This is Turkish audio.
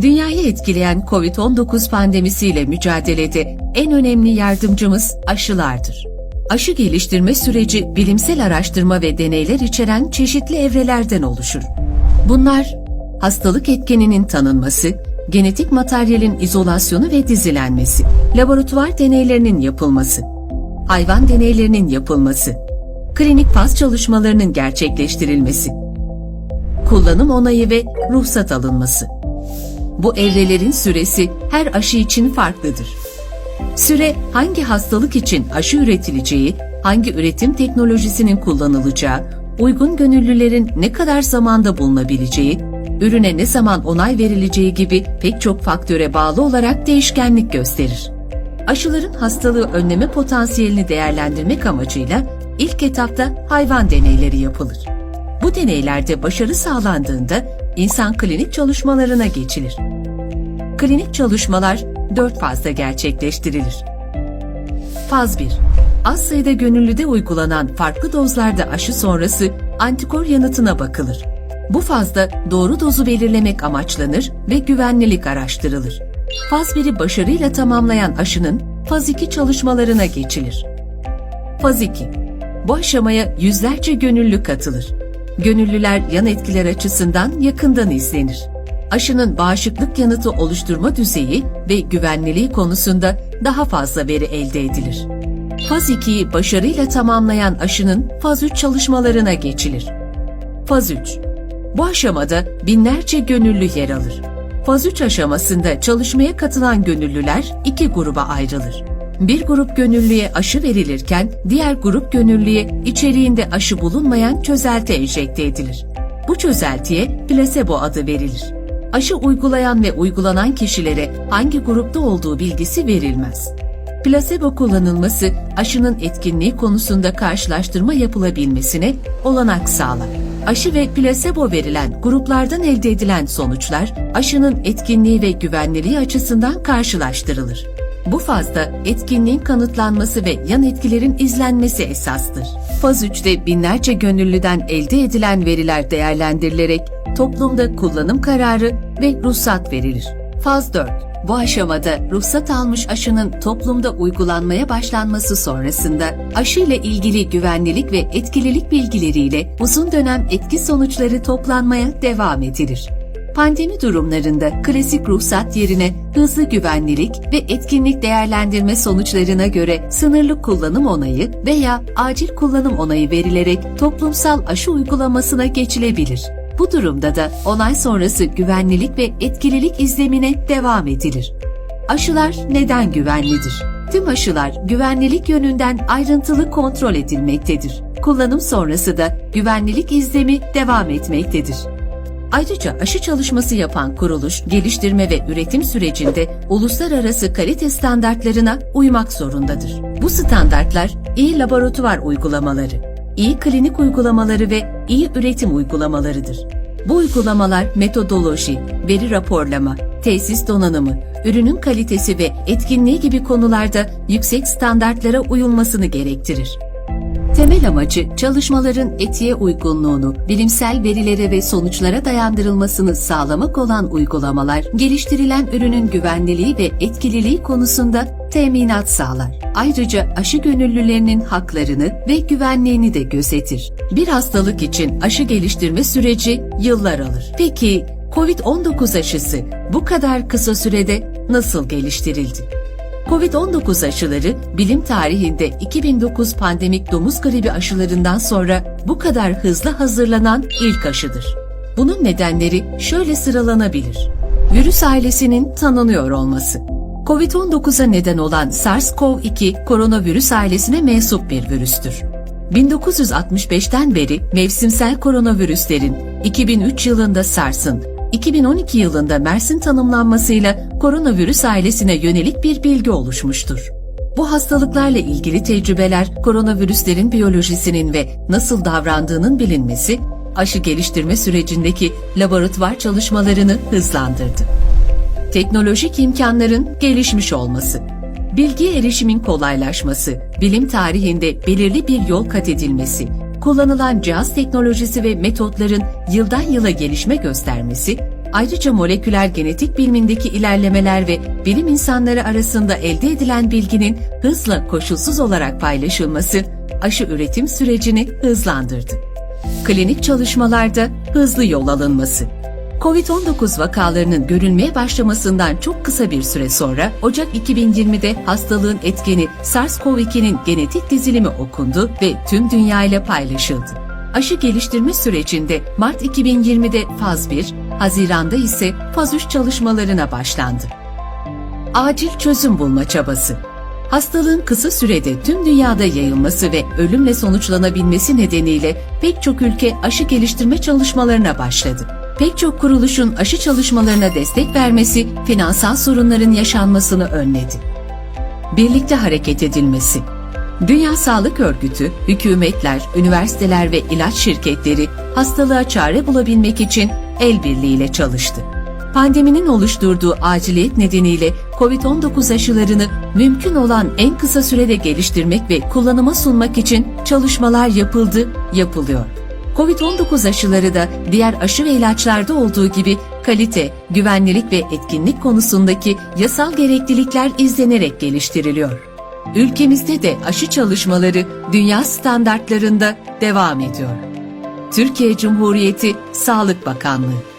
Dünyayı etkileyen COVID-19 pandemisiyle mücadelede en önemli yardımcımız aşılardır. Aşı geliştirme süreci bilimsel araştırma ve deneyler içeren çeşitli evrelerden oluşur. Bunlar hastalık etkeninin tanınması, genetik materyalin izolasyonu ve dizilenmesi, laboratuvar deneylerinin yapılması, hayvan deneylerinin yapılması, klinik faz çalışmalarının gerçekleştirilmesi, kullanım onayı ve ruhsat alınması. Bu evrelerin süresi her aşı için farklıdır. Süre hangi hastalık için aşı üretileceği, hangi üretim teknolojisinin kullanılacağı, uygun gönüllülerin ne kadar zamanda bulunabileceği, ürüne ne zaman onay verileceği gibi pek çok faktöre bağlı olarak değişkenlik gösterir. Aşıların hastalığı önleme potansiyelini değerlendirmek amacıyla ilk etapta hayvan deneyleri yapılır. Bu deneylerde başarı sağlandığında insan klinik çalışmalarına geçilir. Klinik çalışmalar 4 fazda gerçekleştirilir. Faz 1. Az sayıda gönüllüde uygulanan farklı dozlarda aşı sonrası antikor yanıtına bakılır. Bu fazda doğru dozu belirlemek amaçlanır ve güvenlilik araştırılır. Faz 1'i başarıyla tamamlayan aşının faz 2 çalışmalarına geçilir. Faz 2. Bu aşamaya yüzlerce gönüllü katılır. Gönüllüler yan etkiler açısından yakından izlenir. Aşının bağışıklık yanıtı oluşturma düzeyi ve güvenliliği konusunda daha fazla veri elde edilir. Faz 2'yi başarıyla tamamlayan aşının faz 3 çalışmalarına geçilir. Faz 3. Bu aşamada binlerce gönüllü yer alır. Faz 3 aşamasında çalışmaya katılan gönüllüler iki gruba ayrılır. Bir grup gönüllüye aşı verilirken diğer grup gönüllüye içeriğinde aşı bulunmayan çözelti enjekte edilir. Bu çözeltiye plasebo adı verilir. Aşı uygulayan ve uygulanan kişilere hangi grupta olduğu bilgisi verilmez. Plasebo kullanılması aşının etkinliği konusunda karşılaştırma yapılabilmesine olanak sağlar. Aşı ve plasebo verilen gruplardan elde edilen sonuçlar aşının etkinliği ve güvenliliği açısından karşılaştırılır. Bu fazda etkinliğin kanıtlanması ve yan etkilerin izlenmesi esastır. Faz 3'te binlerce gönüllüden elde edilen veriler değerlendirilerek toplumda kullanım kararı ve ruhsat verilir. Faz 4 bu aşamada ruhsat almış aşının toplumda uygulanmaya başlanması sonrasında aşı ile ilgili güvenlilik ve etkililik bilgileriyle uzun dönem etki sonuçları toplanmaya devam edilir. Pandemi durumlarında klasik ruhsat yerine hızlı güvenlilik ve etkinlik değerlendirme sonuçlarına göre sınırlı kullanım onayı veya acil kullanım onayı verilerek toplumsal aşı uygulamasına geçilebilir. Bu durumda da onay sonrası güvenlilik ve etkililik izlemine devam edilir. Aşılar neden güvenlidir? Tüm aşılar güvenlilik yönünden ayrıntılı kontrol edilmektedir. Kullanım sonrası da güvenlilik izlemi devam etmektedir. Ayrıca aşı çalışması yapan kuruluş, geliştirme ve üretim sürecinde uluslararası kalite standartlarına uymak zorundadır. Bu standartlar iyi laboratuvar uygulamaları, iyi klinik uygulamaları ve iyi üretim uygulamalarıdır. Bu uygulamalar metodoloji, veri raporlama, tesis donanımı, ürünün kalitesi ve etkinliği gibi konularda yüksek standartlara uyulmasını gerektirir. Temel amacı çalışmaların etiğe uygunluğunu, bilimsel verilere ve sonuçlara dayandırılmasını sağlamak olan uygulamalar, geliştirilen ürünün güvenliliği ve etkililiği konusunda teminat sağlar. Ayrıca aşı gönüllülerinin haklarını ve güvenliğini de gözetir. Bir hastalık için aşı geliştirme süreci yıllar alır. Peki COVID-19 aşısı bu kadar kısa sürede nasıl geliştirildi? Covid-19 aşıları bilim tarihinde 2009 pandemik domuz gribi aşılarından sonra bu kadar hızlı hazırlanan ilk aşıdır. Bunun nedenleri şöyle sıralanabilir. Virüs ailesinin tanınıyor olması. Covid-19'a neden olan SARS-CoV-2 koronavirüs ailesine mensup bir virüstür. 1965'ten beri mevsimsel koronavirüslerin 2003 yılında SARS'ın 2012 yılında MERS'in tanımlanmasıyla koronavirüs ailesine yönelik bir bilgi oluşmuştur. Bu hastalıklarla ilgili tecrübeler koronavirüslerin biyolojisinin ve nasıl davrandığının bilinmesi, aşı geliştirme sürecindeki laboratuvar çalışmalarını hızlandırdı. Teknolojik imkanların gelişmiş olması, bilgiye erişimin kolaylaşması, bilim tarihinde belirli bir yol kat edilmesi, kullanılan cihaz teknolojisi ve metotların yıldan yıla gelişme göstermesi, Ayrıca moleküler genetik bilimindeki ilerlemeler ve bilim insanları arasında elde edilen bilginin hızla koşulsuz olarak paylaşılması aşı üretim sürecini hızlandırdı. Klinik çalışmalarda hızlı yol alınması. Covid-19 vakalarının görülmeye başlamasından çok kısa bir süre sonra Ocak 2020'de hastalığın etkeni SARS-CoV-2'nin genetik dizilimi okundu ve tüm dünya ile paylaşıldı. Aşı geliştirme sürecinde Mart 2020'de faz 1, Haziran'da ise faz 3 çalışmalarına başlandı. Acil çözüm bulma çabası. Hastalığın kısa sürede tüm dünyada yayılması ve ölümle sonuçlanabilmesi nedeniyle pek çok ülke aşı geliştirme çalışmalarına başladı. Pek çok kuruluşun aşı çalışmalarına destek vermesi finansal sorunların yaşanmasını önledi. Birlikte hareket edilmesi. Dünya Sağlık Örgütü, hükümetler, üniversiteler ve ilaç şirketleri hastalığa çare bulabilmek için el birliğiyle çalıştı. Pandeminin oluşturduğu aciliyet nedeniyle COVID-19 aşılarını mümkün olan en kısa sürede geliştirmek ve kullanıma sunmak için çalışmalar yapıldı, yapılıyor. COVID-19 aşıları da diğer aşı ve ilaçlarda olduğu gibi kalite, güvenlilik ve etkinlik konusundaki yasal gereklilikler izlenerek geliştiriliyor. Ülkemizde de aşı çalışmaları dünya standartlarında devam ediyor. Türkiye Cumhuriyeti Sağlık Bakanlığı